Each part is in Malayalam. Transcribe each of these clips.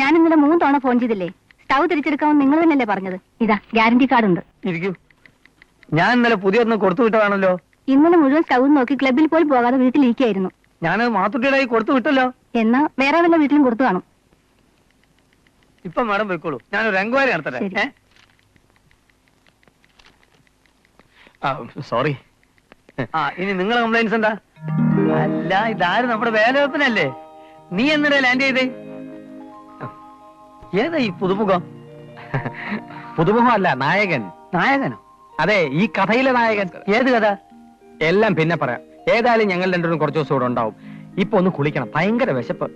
ഞാൻ ഇന്നലെ മൂന്ന് തവണ ഫോൺ ചെയ്തില്ലേ? സ്റ്റൗ തിരിച്ചെടുക്കാമെന്ന് നിങ്ങൾ തന്നെയല്ലേ പറഞ്ഞത്. ഇതാ ഗ്യാരണ്ടി കാർഡ് ഉണ്ട്. ഇരിക്കൂ. ഞാൻ ഇന്നലെ പുതിയൊന്ന് കൊടുത്തു വിട്ടതാണല്ലോ. ഇന്നലെ മുഴുവൻ സ്റ്റൗ നോക്കി ക്ലബിൽ പോലും പോകാതെ വീട്ടിലിരിക്കായിരുന്നു ഞാൻ മാത്തുട്ടിയുടെ കൈ കൊടുത്തു വിട്ടല്ലോ. എന്നാ വേറെ വല്ല വീട്ടിലും കൊടുത്തു കാണും. ഇപ്പൊ മാഡം പോയിക്കോളൂ. ഞാനൊരു എൻക്വയറി നടത്തട്ടെ ഏ? ആ സോറി ആ ഇനി നിങ്ങളെ കംപ്ലൈൻസ് എന്താ? അല്ല ഇതാരും നമ്മുടെ വേലവെപ്പനല്ലേ? നീ എന്നിടെ ലാൻഡ് ചെയ്തേ? ഏതാ ഈ പുതുമുഖം? പുതുമുഖമല്ല നായകൻ. നായകനോ? അതെ ഈ കഥയിലെ നായകൻ. ഏത് കഥ? എല്ലാം പിന്നെ പറയാം. ഏതായാലും ഞങ്ങൾ രണ്ടുപേരും കുറച്ച് ദിവസം ഇവിടെ ഉണ്ടാവും. ഇപ്പൊ ഒന്ന് കുളിക്കണം. ഭയങ്കര വിശപ്പ്.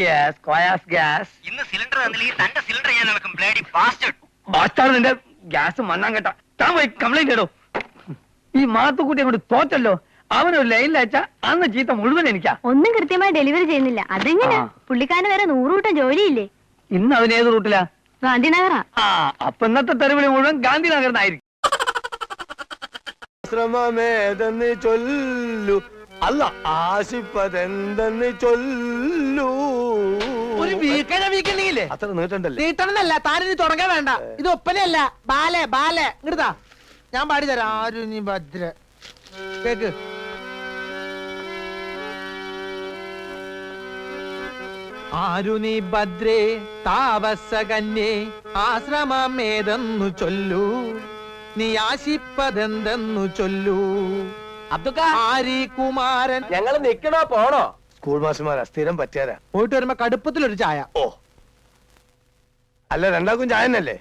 യെസ് കോയാസ് ഗ്യാസ് ഇന്ന് സിലിണ്ടർ തന്നില്ലെങ്കിൽ തന്റെ സിലിണ്ടർ ഞാൻ നടക്കും. ബ്ലേഡി ബാസ്റ്റാണ് നിന്റെ ഗ്യാസ് മണ്ണാൻ കേട്ട. താൻ പോയി കംപ്ലൈന്റ് ഇടോ. ഈ മാത്തുക്കുട്ടി അങ്ങോട്ട് തോറ്റല്ലോ. അവനൊരു ലൈനിൽ അയച്ച അന്ന് ചീത്ത മുഴുവൻ എനിക്കാ. ഒന്നും കൃത്യമായി ഡെലിവറി ചെയ്യുന്നില്ല. അതെങ്ങനെ. പുള്ളിക്കാരന് വേറെ നൂറുകൂട്ടം ജോലിയില്ലേ? ഇന്ന് അവൻ ഏത് റൂട്ടിലാ? ഗാന്ധിനഗറാ. ആ അപ്പൊ ഇന്നത്തെ തെരുവിളി മുഴുവൻ ഗാന്ധിനഗറിനായിരിക്കും. ശ്രമമേതെന്ന് ചൊല്ലു. അല്ല ആശിപ്പതെന്തെന്ന് ചൊല്ലു. ഒരു വീക്കനെ വീക്കണ്ടെങ്കിലേ അത്ര നീട്ടണ്ടല്ലേ? നീട്ടണമെന്നല്ല താനിനി തുടങ്ങാൻ വേണ്ട. ഇത് ഒപ്പനയല്ല ബാലെ ബാലെ. ഇങ്ങടുതാ ഞാൻ പാടി തരാം. ആരും നീ ഭദ്ര? കേക്ക്. ആരു നീ ഭദ്രേ ആശ്രമം ആശ്രമമേതെന്നു ചൊല്ലു. നീ ആശിപ്പതെന്തെന്നു ചൊല്ലു. ആരി കുമാരൻ. ഞങ്ങൾ നിക്കണോ പോണോ? സ്കൂൾ മാസ്റ്റർമാരാ സ്ഥിരം പറ്റിയാരാ? പോയിട്ട് വരുമ്പോ കടുപ്പത്തിലൊരു ചായ. ഓ. അല്ല രണ്ടാക്കും ചായ ചായനല്ലേ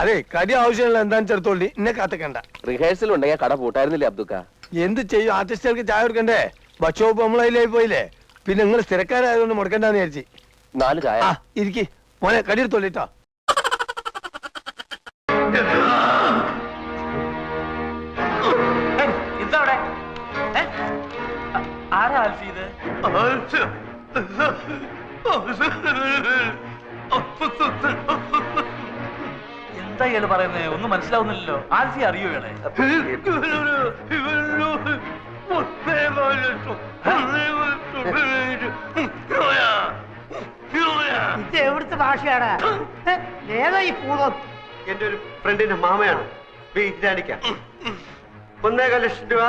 അതെ കടി ആവശ്യമുള്ള എന്താന്ന് ചെറുത്തോളി എന്നെ കാത്തക്കണ്ട. റിഹേഴ്സൽ ഉണ്ടെങ്കിൽ കട പൂട്ടായിരുന്നില്ലേ അബ്ദുക്ക? എന്ത് ചെയ്യും? ആർട്ടിസ്റ്റുകൾക്ക് ചായ കൊടുക്കണ്ടേ? ഭക്ഷോപ്പ് നമ്മളതിലായി പോയില്ലേ? പിന്നെ നിങ്ങൾ സ്ഥിരക്കാരായതുകൊണ്ട് മുടക്കണ്ടെന്ന് വിചാരിച്ചു. നാല് ചായ. ആ ഇരിക്കി. മോനെ കടിയെടുത്തോളിട്ടോ ഇതവിടെ ആരാ ആൽഫി ഇത്? എന്താ ഇയാൾ പറയുന്നത് ഒന്നും മനസ്സിലാവുന്നില്ലല്ലോ. ആൽഫി അറിയോ ഇയാളെ? ഇത് എവിടുത്തെ ഭാഷയാണ്. ഏതാ ഈ പൂതം? എന്റെ ഒരു ഫ്രണ്ടിന്റെ മാമയാണ്. വീരാണിക്ക ഒന്നേകാൽ ലക്ഷം രൂപ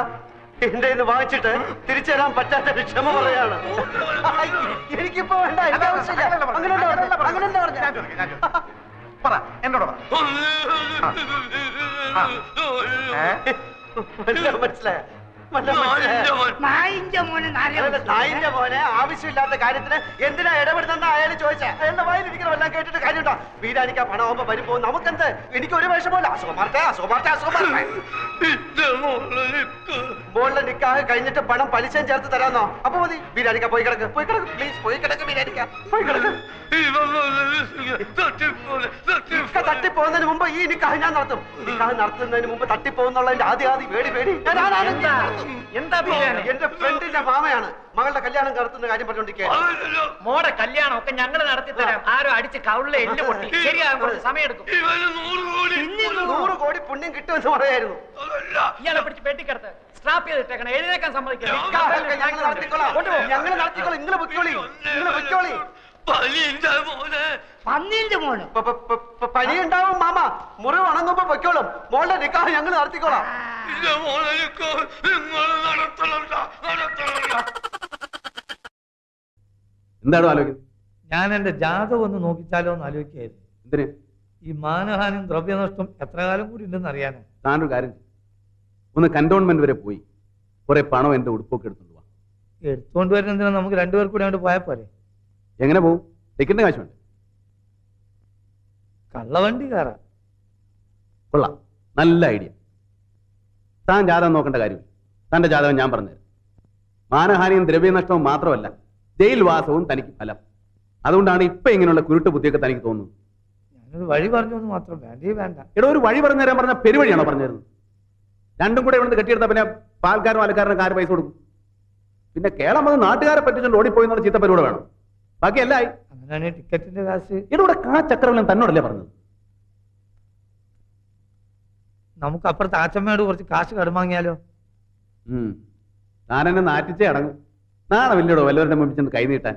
എന്റെ കയ്യിന്ന് വാങ്ങിച്ചിട്ട് തിരിച്ചു തരാൻ പറ്റാത്ത ഒരു ക്ഷമ പറയാണ്. എനിക്കിപ്പോ വേണ്ട എനിക്ക് ആവശ്യമില്ല. അങ്ങനെ പറ എന്നോട് പറ. മനസ്സിലായോ? വല്ലതും മനസ്സിലായോ? അതല്ല, നായിന്റെ മോനെ ആവശ്യമില്ലാത്ത കാര്യത്തിന് എന്തിനാ ഇടപെടുന്ന അയാൾ ചോദിച്ചാ. അയാളുടെ വായിലിരിക്കണം എല്ലാം കേട്ടിട്ട് കാര്യമുണ്ടോ? പണം പണമാകുമ്പോ പരിപ്പോ നമുക്കെന്ത്? എനിക്ക് ഒരു വിഷമമില്ല അസുഖമാർത്തെ അസുഖമാർത്തെ അസുഖമാർത്തെ മോളിലെ നിക്കാഹ് കഴിഞ്ഞിട്ട് പണം പലിശയും ചേർത്ത് തരാന്നോ? അപ്പൊ മതി. ബിരിയാണിക്ക പോയി കിടക്ക്. പോയി കിടക്ക് പ്ലീസ് പോയി കിടക്ക് ബിരിയാണിക്ക പോയി കിടക്ക്. തട്ടിപ്പോകുന്നതിന് മുമ്പ് ഈ നിക്കാഹ് ഞാൻ നടത്തും. നിക്കാഹ് നടത്തുന്നതിന് മുമ്പ് തട്ടിപ്പോകുന്നുള്ളതിന്റെ ആദ്യ ആദ്യ പേടി പേടി. ഞാൻ? എന്താ? എന്റെ ഫ്രണ്ടിന്റെ മാമയാണ് മകളുടെ കല്യാണം നടത്തുന്ന കാര്യം പറഞ്ഞോണ്ടിരിക്കുക മോടെ കല്യാണം ഒക്കെ ഞങ്ങൾ നടത്തി തരാം ആരോ അടിച്ച് കവിളിലെ എല്ല് പൊട്ടി. ശരിയാകും കുറച്ച് സമയമെടുക്കും. നൂറ് കോടി പുണ്യം കിട്ടുമെന്ന് പറയായിരുന്നു. ഇയാളെ പിടിച്ച് പെട്ടിക്കടത്ത് സ്ട്രാപ്പ് ചെയ്തിട്ടേക്കണം. എഴുന്നേക്കാൻ നിക്കാഹൊക്കെ ഞങ്ങൾ നടത്തിക്കോളാം. ഞങ്ങൾ നടത്തിക്കോളാം. നിങ്ങൾ പൊക്കോളി നിങ്ങൾ പൊയ്ക്കോളി. പന്നീന്റെ മോനെ പ- പ- പ- പ- പനിയുണ്ടാവും മാമ. മുറി വണങ്ങുമ്പോ പൊയ്ക്കോളും. മോളുടെ നിക്കാഹ് ഞങ്ങൾ നടത്തിക്കോളാം. എന്താണ് ആലോചിക്കുന്നത്? ഞാൻ എന്റെ ജാതകം ഒന്ന് നോക്കിച്ചാലോ എന്ന് ആലോചിക്കായിരുന്നു എന്തിന്? ഈ മാനഹാനും ദ്രവ്യനഷ്ടം എത്ര കാലം കൂടി ഉണ്ടെന്ന് അറിയാനോ? താനൊരു കാര്യം ചെയ്യ്. ഒന്ന് കന്റോൺമെന്റ് വരെ പോയി. കുറെ പണം എന്റെ ഉടുപ്പൊക്കെ എടുത്തോണ്ട് വാ. എടുത്തുകൊണ്ട് വരുന്നതിന് നമുക്ക് രണ്ടുപേർ കൂടി അങ്ങോട്ട് പോയാൽ പോരെ? എങ്ങനെ പോവും? ടിക്കറ്റിന്റെ കാശുണ്ട്. കള്ളവണ്ടി കയറാം കൊള്ളാം. നല്ല ഐഡിയ. താൻ ജാതകം നോക്കേണ്ട കാര്യമില്ല. തന്റെ ജാതകം ഞാൻ പറഞ്ഞുതരാം. മാനഹാനിയും ദ്രവ്യനഷ്ടവും മാത്രമല്ല ജയിൽവാസവും തനിക്ക് ഫലം. അതുകൊണ്ടാണ് ഇപ്പൊ ഇങ്ങനെയുള്ള കുരുട്ട് ബുദ്ധിയൊക്കെ തനിക്ക് തോന്നുന്നത്. ഞാനൊരു വഴി പറഞ്ഞു എന്ന് മാത്രം വേണ്ടേ വേണ്ട. ഇവിടെ ഒരു വഴി പറഞ്ഞു തരാൻ പറഞ്ഞ പെരുവഴിയാണോ പറഞ്ഞിരുന്നത്? രണ്ടും കൂടെ ഇവിടുന്ന് കെട്ടിയെടുത്ത പിന്നെ പാൽക്കാരും ആൽക്കാരനും കാര് പൈസ കൊടുക്കും? പിന്നെ കേരളം അത് നാട്ടുകാരെ പറ്റിച്ചുകൊണ്ട് ഓടിപ്പോയി എന്നുള്ള ചീത്ത പരിപാടി വേണം? ബാക്കി അങ്ങനെയാണ് ടിക്കറ്റിന്റെ കാശ്. ഇവിടെ കാ ചക്രവലം തന്നോടല്ലേ പറഞ്ഞത്? നമുക്ക് അപ്പുറത്ത് ആച്ചമ്മയോട് കുറച്ച് കാശ് കടുമാങ്ങിയാലോ. താനെന്നെ നാറ്റിച്ചേ അടങ്ങും. നാളെ വലിയടോ വല്ലവരുടെ മുമ്പിൽ ചെന്ന് കൈ നീട്ടാൻ.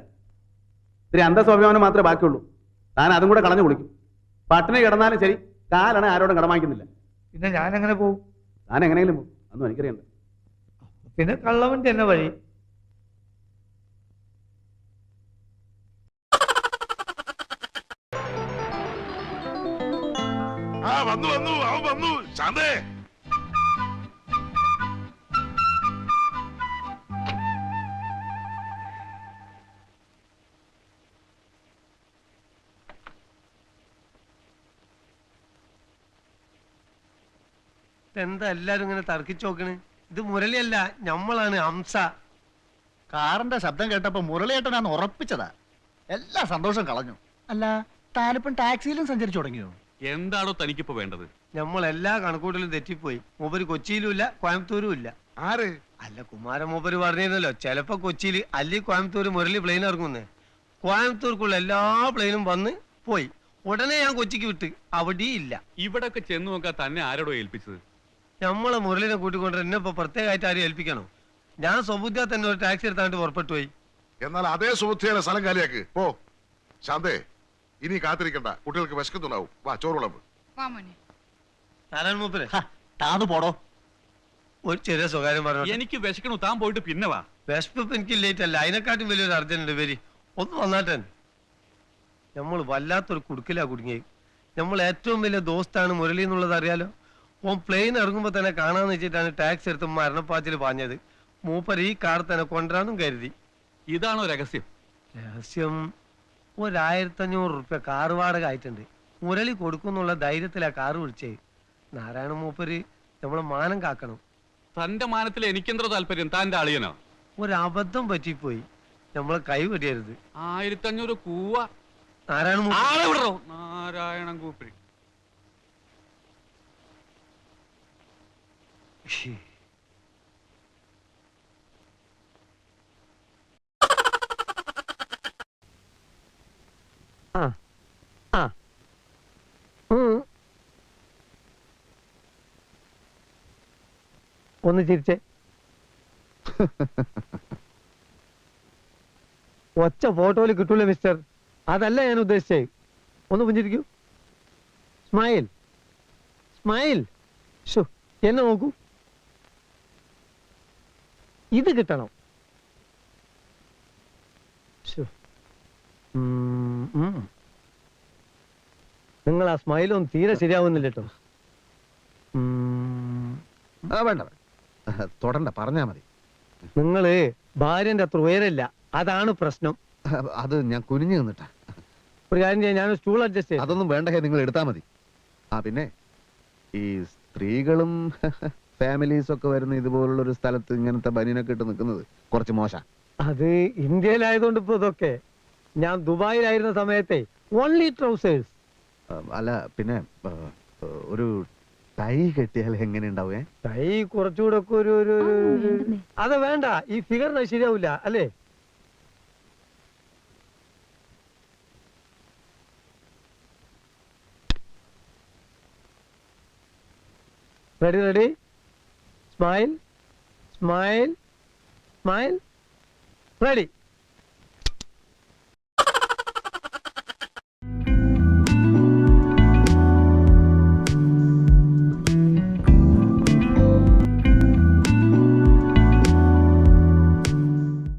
ഇത്തിരി അന്തസ്വാഭിമാനം മാത്രമേ ബാക്കിയുള്ളൂ. താൻ അതും കൂടെ കളഞ്ഞു കുളിക്കും. പട്ടിണി കിടന്നാലും ശരി കാലാണ് ആരോടും കടമാക്കുന്നില്ല പിന്നെ ഞാൻ എങ്ങനെ പോകും ഞാൻ എങ്ങനെയെങ്കിലും പോകും അതൊന്നും എനിക്കറിയണ്ട. പിന്നെ കള്ളവന്റെ എന്നെ വഴി. വന്നു വന്നു അവൻ വന്നു. ശാന്തേ. എന്താ എല്ലാരും ഇങ്ങനെ തർക്കിച്ചു നോക്കണ്? ഇത് മുരളിയല്ല ഞമ്മളാണ് ഹംസ. കാറിന്റെ ശബ്ദം കേട്ടപ്പോ മുരളിയേട്ടനാന്ന് ഉറപ്പിച്ചതാ. എല്ലാ സന്തോഷം കളഞ്ഞു. അല്ല താനിപ്പം ടാക്സിയിലും സഞ്ചരിച്ചു തുടങ്ങിയോ? എന്താണോ തനിക്കിപ്പോ വേണ്ടത്? നമ്മൾ എല്ലാ കണക്കൂട്ടലും തെറ്റിപ്പോയി. മൂപ്പര് കൊച്ചിയിലും ഇല്ല കോയമ്പത്തൂരും ഇല്ല. ആര്? അല്ല കുമാരൻ മൂപ്പര് പറഞ്ഞിരുന്നല്ലോ ചിലപ്പോ കൊച്ചിയിൽ അല്ലി കോയമ്പത്തൂര് മുരളി പ്ലെയിൻ ഇറങ്ങുന്നേ. കോയമ്പത്തൂർക്കുള്ള എല്ലാ പ്ലെയിനും വന്ന് പോയി. ഉടനെ ഞാൻ കൊച്ചിക്ക് വിട്ട് അവിടെ ഇല്ല. ഇവിടൊക്കെ ചെന്ന് നോക്കാൻ തന്നെ ആരോടോ ഏൽപ്പിച്ചത്? നമ്മളെ മുരളിനെ കൂട്ടിക്കൊണ്ട് എന്നെ ഇപ്പൊ പ്രത്യേകമായിട്ട് ആരും ഏൽപ്പിക്കണോ? ഞാൻ സ്വബുദ്ധ തന്നെ ഒരു ടാക്സി എടുത്താണ്ട് പുറപ്പെട്ടു പോയി. എന്നാൽ അതേ സുഹൃത്തിയുടെ സ്ഥലം കാലിയാക്ക്. ഓ ശാന്തേ. ഇനി കാത്തിരിക്കണ്ട. കുട്ടികൾക്ക് വിശക്കുന്നുണ്ടാവും. വാ ചോറ് വിളമ്പ് നാരായണ മൂപ്പര് താന്ന് പോടോ. ഒരു ചെറിയ സ്വകാര്യം പറഞ്ഞു എനിക്ക് വിശക്കണു താൻ പോയിട്ട് പിന്നെ വാ. വിശപ്പ് എനിക്ക് ലേറ്റ് അല്ല. അതിനെക്കാട്ടും വലിയൊരു അർജന്റ് ഉണ്ട് വരി ഒന്ന് വന്നാട്ടെ. നമ്മൾ വല്ലാത്തൊരു കുടുക്കിലാ കുടുങ്ങി നമ്മൾ ഏറ്റവും വലിയ ദോസ്താണ് മുരളി എന്നുള്ളത് അറിയാലോ? ഓൻ പ്ലെയിൻ ഇറങ്ങുമ്പോ തന്നെ കാണാന്ന് വെച്ചിട്ടാണ് ടാക്സ് എടുത്ത് മരണപ്പാച്ചിൽ പാഞ്ഞത്. മൂപ്പർ ഈ കാർ തന്നെ കൊണ്ടുവരാനും കരുതി. ഇതാണോ രഹസ്യം? രഹസ്യം ഒരായിരത്തഞ്ഞൂറ് റുപ്യ കാറ് വാടക ആയിട്ടുണ്ട്. മുരളി കൊടുക്കുന്നുള്ള ധൈര്യത്തിലാ കാറ് വിളിച്ചേ. നാരായണ മൂപ്പര് നമ്മളെ മാനം കാക്കണം. തന്റെ മാനത്തിൽ എനിക്കെന്തോ താല്പര്യം? താന്റെ അളിയനോ? ഒരബദ്ധം പറ്റിപ്പോയി. നമ്മളെ കൈ വെടിയരുത് ആയിരത്തി അഞ്ഞൂറ് കൂവ. നാരായണ മൂപ്പര്. ആളെ വിടറോ? നാരായണൻ കൂപ്പിടി ഒന്ന് ചിരിച്ചേ. ഒച്ച ഫോട്ടോയിൽ കിട്ടൂല മിസ്റ്റർ? അതല്ല ഞാൻ ഉദ്ദേശിച്ചേ. ഒന്ന് പുഞ്ചിരിക്കൂ. സ്മൈൽ. സ്മൈൽ. ഷോ എന്നെ നോക്കൂ. ഇത് കിട്ടണം. നിങ്ങൾ ആ സ്മൈലൊന്നും തീരെ ശരിയാവുന്നില്ല കേട്ടോ വേണ്ട തുടണ്ട പറഞ്ഞാ മതി. നിങ്ങൾ ഭാര്യന്റെ അത്ര ഉയരല്ല അതാണ് പ്രശ്നം. അത് ഞാൻ കുനിഞ്ഞു നിന്നിട്ടാ. ഒരു കാര്യം ചെയ്യാം ഞാൻ സ്റ്റൂൾ അഡ്ജസ്റ്റ് ചെയ്യാം. അതൊന്നും വേണ്ട ഹേ നിങ്ങൾ എടുത്താ മതി. ആ പിന്നെ ഈ സ്ത്രീകളും ഫാമിലീസ് ഒക്കെ വരുന്ന ഇതുപോലുള്ള ഒരു സ്ഥലത്ത് ഇങ്ങനത്തെ ബനിയനൊക്കെ ഇട്ട് നിൽക്കുന്നത് കുറച്ച് മോശ. അത് ഇന്ത്യയിലായതുകൊണ്ട് ഇപ്പൊ ഇതൊക്കെ. ഞാൻ ദുബായിലായിരുന്ന സമയത്തെ ഓൺലി ട്രൗസേഴ്സ് അല്ല പിന്നെ ഒരു ടൈ കെട്ടിയാൽ എങ്ങനെ ഉണ്ടാവേ? ടൈ കുറച്ചുകൂടെ ഒക്കെ ഒരു അത് വേണ്ട ഈ ഫിഗറിന് ശരിയാവില്ല അല്ലേ? Ready ready smile smile smile ready